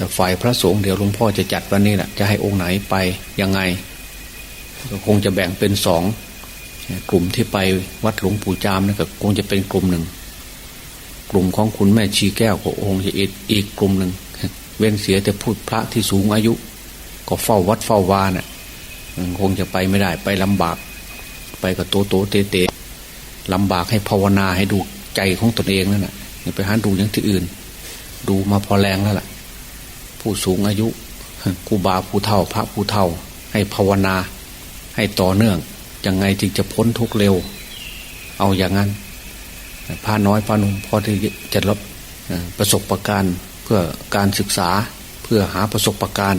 แต่ฝ่ายพระสงฆ์เดี๋ยวหลวงพ่อจะจัดวันนี้แหละจะให้องค์ไหนไปยังไง ก็คงจะแบ่งเป็นสองกลุ่มที่ไปวัดหลวงปู่จามนี่ก็คงจะเป็นกลุ่มหนึ่ง กลุ่มของคุณแม่ชีแก้วก็องค์จะอีกอีกกลุ่มหนึ่งเว้นเสียแต่พูดพระที่สูงอายุ ก็เฝ้าวัดเฝ้าวาน่ะคงจะไปไม่ได้ไปลำบาก ไปกับโตโตเตเตลำบากให้ภาวนาให้ดูใจของตนเองนั่นแหละไปหาดูอย่างที่อื่น ดูมาพอแรงแล้วล่ะ ผู้สูงอายุครูบาผู้เฒ่าพระผู้เฒ่า ให้ภาวนา ให้ต่อเนื่องยังไงจึงจะพ้นทุกเร็ว เอาอย่างนั้นพระน้อยพระนุ่มพอที่จะรับประสบประการเพื่อการศึกษาเพื่อหาประสบประการ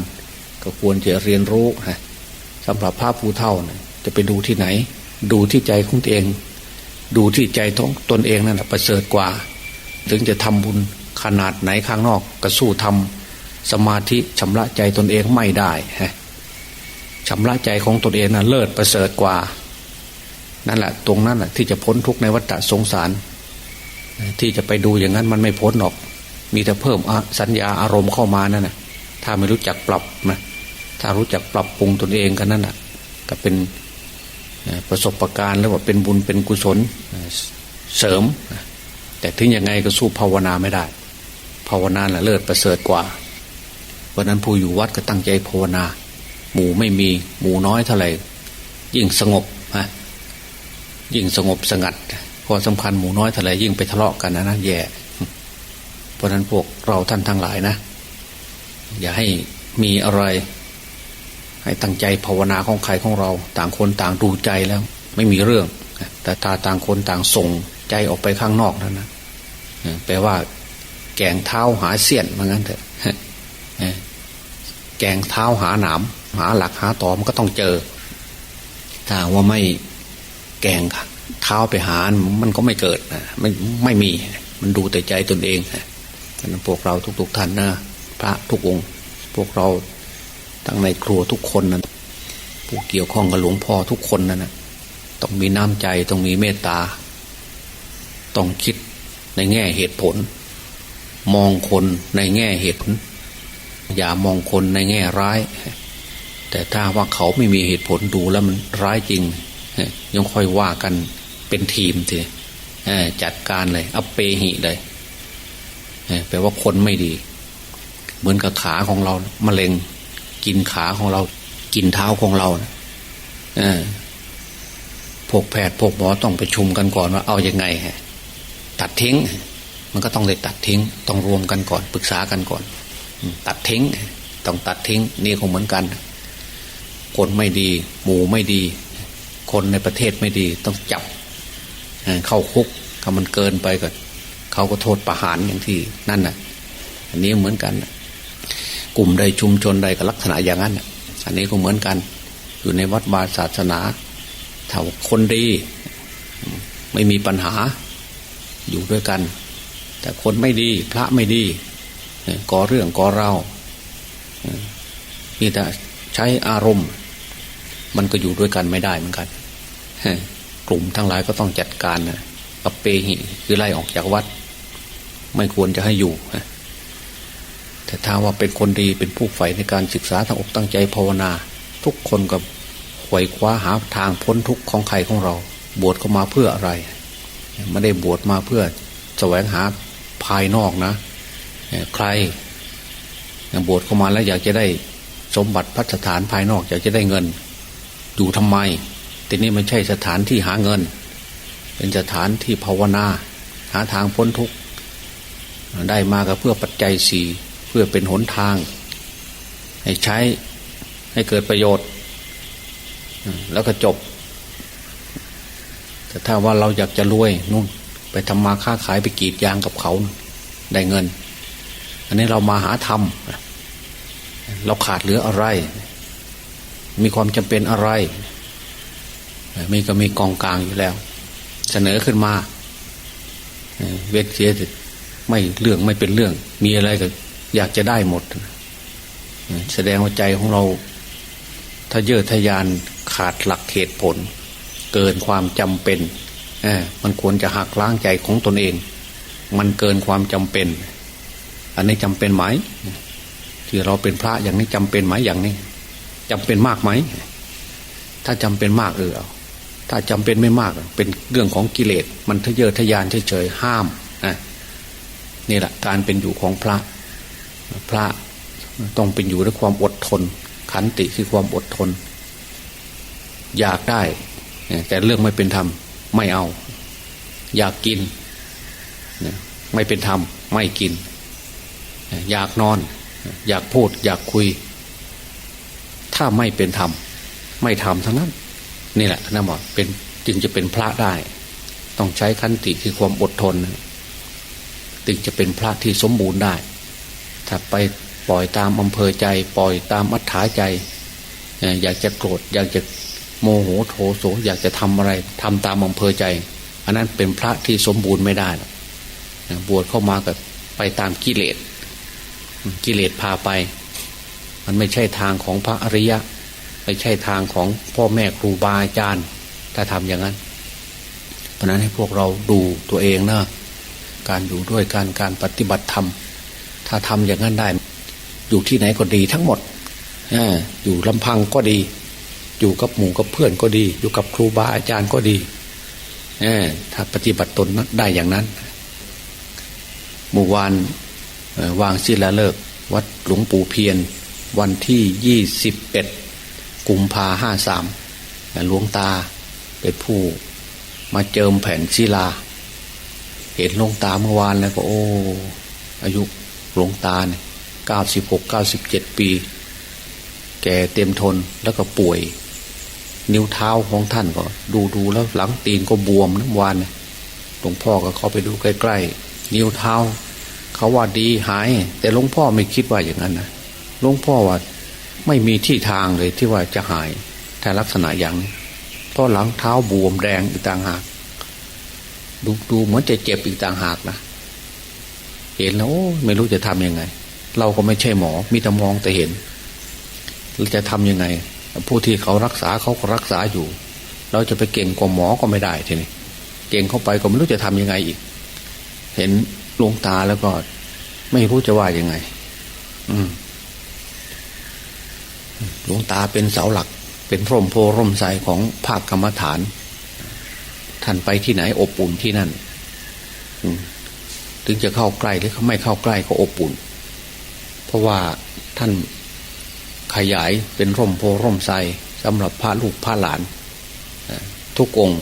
ก็ควรจะเรียนรู้นะสำหรับพระผู้เฒ่านะจะไปดูที่ไหน ดูที่ใจของตัวเอง ดูที่ใจของตนเองนั่นแหละประเสริฐกว่า ถึงจะทำบุญขนาดไหนข้างนอกก็สู้ทำ สมาธิชำระใจตนเองไม่ได้ฮะชำระใจของตนเองนะ่ะเลิศประเสริฐกว่า นั่นแหละตรงนั้นแหละที่จะพ้นทุกข์ในวัฏสงสาร ที่จะไปดูอย่างนั้นมันไม่พ้นหรอก มีแต่เพิ่มสัญญาอารมณ์เข้ามานั่นแหะถ้าไม่รู้จักปรับนะถ้ารู้จักปรับปรุงตนเองกันนั่นแหะก็เป็นประสบการณ์แล้วว่าเป็นบุญเป็นกุศลเสริม แต่ถึงยังไงก็สู้ภาวนาไม่ได้ ภาวนาแหละเลิศประเสริฐกว่า เพราะนั้นผู้อยู่วัดก็ตั้งใจภาวนา หมู่ไม่มีหมู่น้อยเท่าไหร่ยิ่งสงบฮะยิ่งสงบสงัดพอสำคัญหมู่น้อยเท่าไหร่ยิ่งไปทะเลาะกันนะนะแย่เพราะนั้นพวกเราท่านทั้งหลายนะ อย่าให้มีอะไร ให้ตั้งใจภาวนาของใครของเรา ต่างคนต่างดูใจแล้ว ไม่มีเรื่อง แต่ตาต่างคนต่างส่งใจออกไปข้างนอกนั่นนะแปลว่าแกงเท้าหาเสี้ยนเหมือนกันเถอะ แกงเท้าหาหนามหาหลักหาตอมันก็ต้องเจอ ถ้าว่าไม่แกงเท้าไปหา มันก็ไม่เกิดนะไม่ไม่มี มันดูแต่ใจตนเองนะพวกเราทุก ๆท่านนะพระทุกองค์ พวกเราทั้งในครัวทุกคนนะผู้เกี่ยวข้องกับหลวงพ่อทุกคนนะนะต้องมีน้ำใจต้องมีเมตตา ต้องคิดในแง่เหตุผล มองคนในแง่เหตุผล อย่ามองคนในแง่ร้าย แต่ถ้าว่าเขาไม่มีเหตุผลดูแล้วมันร้ายจริงยังค่อยว่ากันเป็นทีมทีจัดการเลยอัปเปหิเลยแปลว่าคนไม่ดี เหมือนกับขาของเรามะเร็งกินขาของเรา กินเท้าของเราพวกแพทย์พวกหมอต้องไปชุมกันก่อนว่าเอาอยัางไงฮะตัดทิ้ง มันก็ต้องเลยตัดทิ้ง ต้องรวมกันก่อนปรึกษากันก่อน ตัดทิ้ง ต้องตัดทิ้ง นี่คงเหมือนกัน คนไม่ดี หมู่ไม่ดี คนในประเทศไม่ดี ต้องจับเข้าคุกถ้ามันเกินไปก็เขาก็โทษประหารอย่างที่นั่นน่ะ อันนี้เหมือนกัน กลุ่มใดชุมชนใดก็ลักษณะอย่างนั้นอันนี้ก็เหมือนกัน อยู่ในวัดวาศาสนาถ้าคนดี ไม่มีปัญหาอยู่ด้วยกัน แต่คนไม่ดี พระไม่ดี ก่อเรื่องก่อเรามีแต่ใช้อารมณ์ มันก็อยู่ด้วยกันไม่ได้เหมือนกันกลุ่มทั้งหลายก็ต้องจัดการนะกับเปหิคือไล่ออกจากวัด ไม่ควรจะให้อยู่แต่ถ้าว่าเป็นคนดีเป็นผู้ใฝ่ในการศึกษาทางอกตั้งใจภาวนา ทุกคนกับขว่คว้าหาทางพ้นทุกข์ของใครของเรา บวชเข้ามาเพื่ออะไร ไม่ได้บวชมาเพื่อแสวงหาภายนอกนะ ใครบวชเข้ามาแล้วอยากจะได้สมบัติพัฒฐานภายนอกอยากจะได้เงิน อยู่ทำไมแต่นี่ไม่ใช่สถานที่หาเงิน เป็นสถานที่ภาวนา หาทางพ้นทุกข์ได้มาก็เพื่อปัจจัยสี่เพื่อเป็นหนทาง ให้ใช้ให้เกิดประโยชน์ แล้วก็จบ แต่ถ้าว่าเราอยากจะรวยนู่น ไปทำมาค้าขายไปกีดยางกับเขา ได้เงิน อันนี้เรามาหาธรรม เราขาดเหลืออะไร มีความจำเป็นอะไร มีก็มีกองกลางอยู่แล้ว เสนอขึ้นมา เวทเสียไม่เรื่องไม่เป็นเรื่อง มีอะไรก็อยากจะได้หมด แสดงว่าใจของเราถ้าเยอะทยานขาดหลักเหตุผล เกินความจำเป็นมันควรจะหักล้างใจของตนเอง มันเกินความจำเป็น อันนี้จำเป็นไหมที่เราเป็นพระอย่างนี้จำเป็นไหมอย่างนี้จำเป็นมากไหมถ้าจำเป็นมากเออถ้าจำเป็นไม่มากเป็นเรื่องของกิเลส มันทะเยอทะยานเฉยๆห้ามนะนี่แหละการเป็นอยู่ของพระ พระต้องเป็นอยู่ด้วยความอดทน ขันติคือความอดทน อยากได้ แต่เรื่องไม่เป็นธรรมไม่เอา อยากกิน ไม่เป็นธรรมไม่กิน อยากนอน อยากพูด อยากคุย ถ้าไม่เป็นธรรม ไม่ทำทั้งนั้น นี่แหละนะหมอเป็นจึงจะเป็นพระได้ ต้องใช้ขันติคือความอดทนถึงจะเป็นพระที่สมบูรณ์ได้ ถ้าไปปล่อยตามอำเภอใจ ปล่อยตามอัธยาใจอยากจะโกรธอยากจะโมโหโทโสอยากจะทำอะไรทำตามอำเภอใจ อันนั้นเป็นพระที่สมบูรณ์ไม่ได้บวชเข้ามากับไปตามกิเลส กิเลสพาไป มันไม่ใช่ทางของพระอริยะ ไม่ใช่ทางของพ่อแม่ครูบาอาจารย์ ถ้าทำอย่างนั้น เพราะนั้นให้พวกเราดูตัวเองนะการอยู่ด้วยการการปฏิบัติธรรม ถ้าทำอย่างนั้นได้ อยู่ที่ไหนก็ดีทั้งหมดอยู่ลำพังก็ดี อยู่กับหมู่กับเพื่อนก็ดี อยู่กับครูบาอาจารย์ก็ดีถ้าปฏิบัติตนได้อย่างนั้นเมื่อวาน วางศิลาฤกษ์วัดหลวงปู่เพียนวันที่ยี่สิบเอ็ดกุมภาห้าสามหลวงตาเป็นผู้มาเจิมแผ่นศิลา เห็นหลวงตาเมื่อวานแล้วก็โอ้อายุหลวงตาเนี่ยเก้าสิบหกเก้าสิบเจ็ดปี แก่เต็มทนแล้วก็ป่วย นิ้วเท้าของท่านก็ ดูดูแล้วหลังตีนก็บวมน้ำวานหลวงพ่อก็เข้าไปดูใกล้ๆ นิ้วเท้า เขาว่าดีหาย แต่หลวงพ่อไม่คิดว่าอย่างนั้นนะหลวงพ่อว่าไม่มีที่ทางเลยที่ว่าจะหายแต่ลักษณะอย่างนี้เพราะหลังเท้าบวมแดงอีกต่างหาก ดูดูเหมือนจะเจ็บอีกต่างหากนะเห็นแล้วไม่รู้จะทํำยังไง เราก็ไม่ใช่หมอ มีแต่มองแต่เห็นเราจะทํำยังไง ผู้ที่เขารักษาเขาก็รักษาอยู่ เราจะไปเก่งกว่าหมอก็ไม่ได้ทีนี้เก่งเข้าไปก็ไม่รู้จะทํำยังไงอีก เห็นลงตาแล้วก็ ไม่รู้จะว่ายังไง อืมหลวงตาเป็นเสาหลัก เป็นพร่มโพร่มใสของภาคกรรมฐาน ท่านไปที่ไหนอบอุ่นที่นั่นถึงจะเข้าใกล้หรือเขาไม่เข้าใกล้ก็อบอุ่น เพราะว่าท่านขยายเป็นร่มโพร่มใสสำหรับพระลูกพระหลานทุกองค์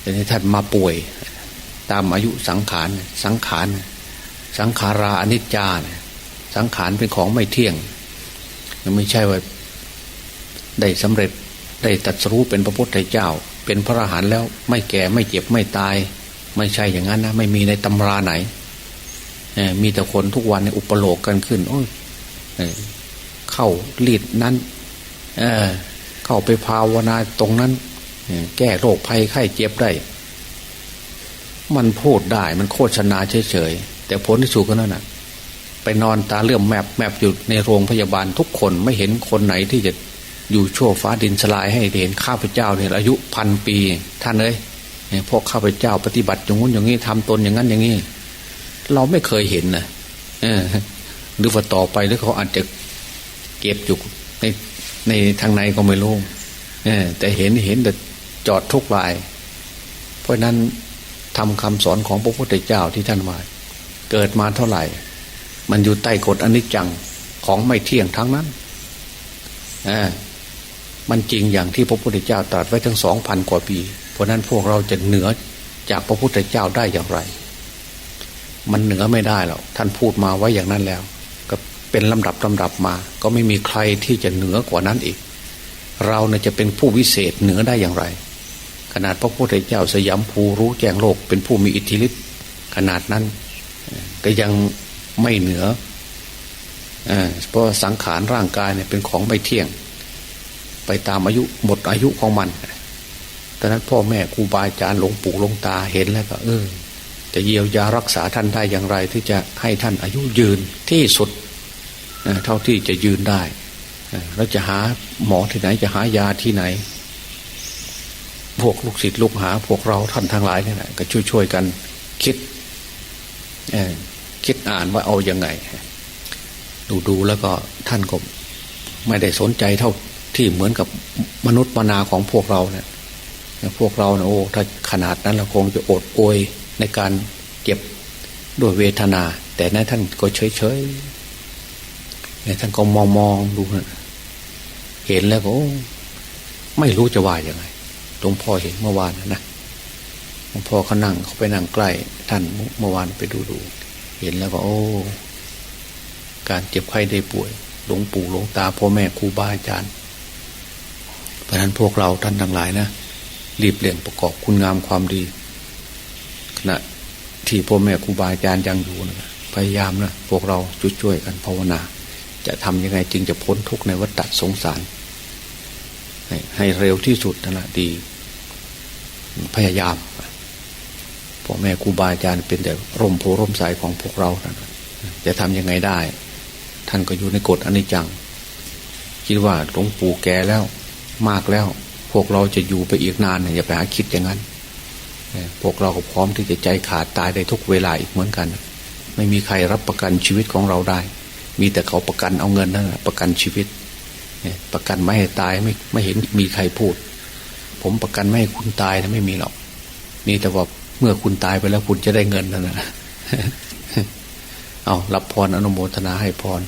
แต่ท่านมาป่วย ตามอายุสังขารสังขารสังขาราอนิจจาสังขารเป็นของไม่เที่ยงไม่ใช่ว่าได้สำเร็จได้ตัดสู้เป็นพระพุทธเจ้า เป็นพระอรหันต์แล้วไม่แก่ไม่เจ็บไม่ตาย ไม่ใช่อย่างนั้นนะไม่มีในตำราไหนมีแต่คนทุกวันในอุปโลกกันขึ้น โอ้ยเข้าลีดนั้นเเข้าไปภาวนาตรงนั้นแก้โรคภัยไข้เจ็บได้ มันพูดได้มันโฆษณาเฉยๆ แต่ผลที่สุดก็นั่นแหะไปนอนตาเลื่อมแมบแมบอยู่ในโรงพยาบาลทุกคนไม่เห็นคนไหนที่จะอยู่ชั่วฟ้าดินสลายให้เห็นข้าพเจ้าเนี่ยอายุพันปีท่านเลยพวกข้าพเจ้าปฏิบัติอย่างงู้นอย่างนี้ทำตนอย่างนั้นอย่างนี้ เราไม่เคยเห็นนะหรือว่าต่อไปหรือเขาอาจจะเก็บอยู่ในในทางในก็ไม่รู้แต่เห็นเห็นแต่จอดทุกลาย เพราะนั้น ทำคำสอนของพระพุทธเจ้าที่ท่านว่าเกิดมาเท่าไหร่ มันอยู่ใต้กฎอนิจจังของไม่เที่ยงทั้งนั้นอมันจริงอย่างที่พระพุทธเจ้าตรัสไว้ทั้งสองพันกว่าปี เพราะนั้นพวกเราจะเหนือจากพระพุทธเจ้าได้อย่างไร มันเหนือไม่ได้หรอกท่านพูดมาไว้อย่างนั้นแล้ว ก็เป็นลำดับลำดับมา ก็ไม่มีใครที่จะเหนือกว่านั้นอีก เราเนี่ยจะเป็นผู้วิเศษเหนือได้อย่างไร ขนาดพระพุทธเจ้าสยามภูรู้แจ้งโลกเป็นผู้มีอิทธิฤทธิ์ขนาดนั้น ก็ยังไม่เหนือเพราะสังขารร่างกายเนี่ยเป็นของไม่เที่ยง ไปตามอายุหมดอายุของมันตอนนั้นพ่อแม่ครูบาอาจารย์หลวงปู่หลวงตาเห็นแล้วก็เออจะเยียวยารักษาท่านได้อย่างไร ที่จะให้ท่านอายุยืนที่สุดเท่าที่จะยืนได้ แล้วจะหาหมอที่ไหนจะหายาที่ไหน พวกลูกศิษย์ลูกหา พวกเราท่านทั้งหลายนี่แหละก็ช่วยๆกันคิดคิดอ่านว่าเอาอยัางไง ดูดูแล้วก็ท่านก็ไม่ได้สนใจเท่าที่เหมือนกับมนุษย์มนาของพวกเราเนี่ยพวกเราเนะโอ้ถ้าขนาดนั้นเราคงจะอดโอยในการเจ็บด้วยเวทนา แต่นั้นท่านก็เฉยเฉยๆท่านก็มองมองดูนะเห็นแล้วก็ไม่รู้จะว่าย่างไง หลวงพ่อเห็นเมื่อวานนะหลวงพ่อเขานั่งเขาไปนั่งใกล้ ท่านเมื่อวานไปดูดู เห็นแล้วก็ โอ้ การเจ็บไข้ได้ป่วย หลวงปู่หลวงตาพ่อแม่ครูบาอาจารย์เพราะนั้นพวกเราท่านทั้งหลายนะรีบเรียนประกอบคุณงามความดีขณะที่พ่อแม่ครูบาอาจารย์ยังอยู่นะพยายามนะพวกเราช่วยๆกันภาวนา จะทำยังไงจึงจะพ้นทุกข์ในวัฏสงสาร ให้ให้เร็วที่สุดนั่นแหละดี พยายามพ่อแม่ครูบาอาจารย์เป็นแต่ร่มโพร่มใสของพวกเราจะทำยังไงได้ ท่านก็อยู่ในกฎอนิจจัง คิดว่าหลวงปู่แก่แล้ว มากแล้ว พวกเราจะอยู่ไปอีกนานเนี่ยอย่าไปหาคิดอย่างนั้นพวกเราก็พร้อมที่จะใจขาดตายได้ทุกเวลาอีกเหมือนกัน ไม่มีใครรับประกันชีวิตของเราได้ มีแต่เขาประกันเอาเงินนั่นแหละประกันชีวิต ประกันไม่ให้ตายไม่ไม่เห็นมีใครพูด ผมประกันไม่ให้คุณตายนะไม่มีหรอก นี่แต่ว่าเมื่อคุณตายไปแล้วคุณจะได้เงินนั่นนะเอารับพรอนุโมทนาให้พร